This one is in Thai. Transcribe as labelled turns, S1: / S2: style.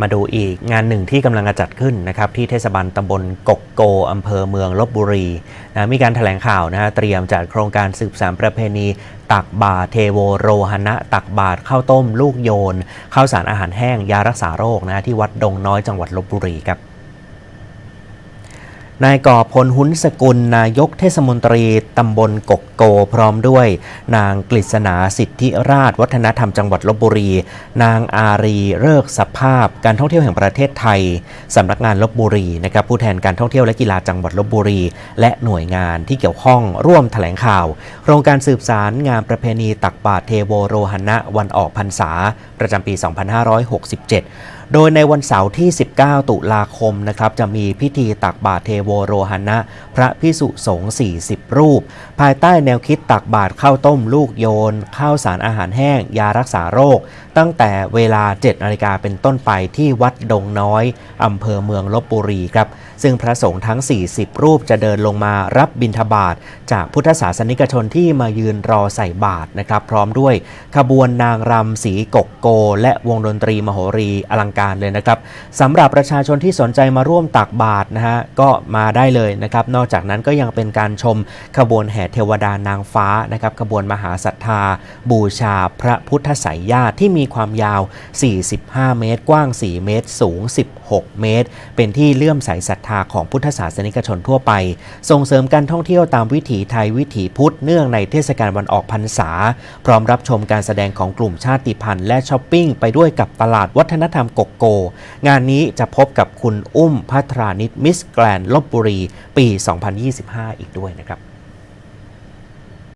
S1: มาดูอีกงานหนึ่งที่กำลังจะจัดขึ้นนะครับที่เทศบาลตำบลกกโกอำเภอเมืองลบบุรีนะมีการถแถลงข่าวนะฮะเตรียมจัดโครงการสืบสานประเพณี ตักบาตรเทโวโรหณะ ตักบาตรข้าวต้ม ลูกโยนข้าวสารอาหารแห้งยารักษาโรคนะที่วัดดงน้อยจังหวัดลบบุรีครับ นายก่อพลหุนสกุล นายกเทศมนตรี ตำบลกกโกพร้อมด้วย นางกฤษณาสิทธิราชวัฒนธรรมจังหวัดลบบุรี นางอารีเลิกสภาพ การท่องเที่ยวแห่งประเทศไทยสำนักงานลบบุรีนะครับผู้แทนการท่องเที่ยวและกีฬาจังหวัดลบบุรี และหน่วยงานที่เกี่ยวข้องร่วมแถลงข่าวโครงการสืบสารงานประเพณีตักบาตรเทโวโรหณะวันออกพรรษา ประจำปี 2567โดยในวันเสาร์ที่ 19 ตุลาคมนะครับจะมีพิธีตักบาตรเทโวโรหณะ พระพิสุสงฆ์40 รูป ภายใต้แนวคิดตักบาตรข้าวต้มลูกโยน ข้าวสารอาหารแห้ง ยารักษาโรค ตั้งแต่เวลา 7 นาฬิกาเป็นต้นไปที่วัดดงน้อย อำเภอเมืองลบบุรีครับ ซึ่งพระสงฆ์ทั้ง 40 รูปจะเดินลงมารับบิณฑบาตจากพุทธศาสนิกชนที่มายืนรอใส่บาตรนะครับ พร้อมด้วยขบวนนางรำสีกกโก และวงดนตรีมโหรีอลังการเลยนะครับสำหรับประชาชนที่สนใจมาร่วมตักบาตรนะฮะก็มาได้เลยนะครับนอกจากนั้นก็ยังเป็นการชมขบวนแห่เทวดานางฟ้านะครับขบวนมหาศรัทธา บูชาพระพุทธไสยญาติที่มีความยาว 45 เมตร กว้าง 4 เมตร สูง 16 เมตร เป็นที่เลื่อมใสศรัทธาของพุทธศาสนิกชนทั่วไป ส่งเสริมการท่องเที่ยวตามวิถีไทยวิถีพุทธเนื่องในเทศกาลวันออกพรรษา พร้อมรับชมการแสดงของกลุ่มชาติพันธุ์และช้อปปิ้งไปด้วยกับตลาดวัฒนธรรมกกโก งานนี้จะพบกับคุณอุ้มพัทรานิตมิสแกลนลบบุรี ปี 2025 อีกด้วยนะครับ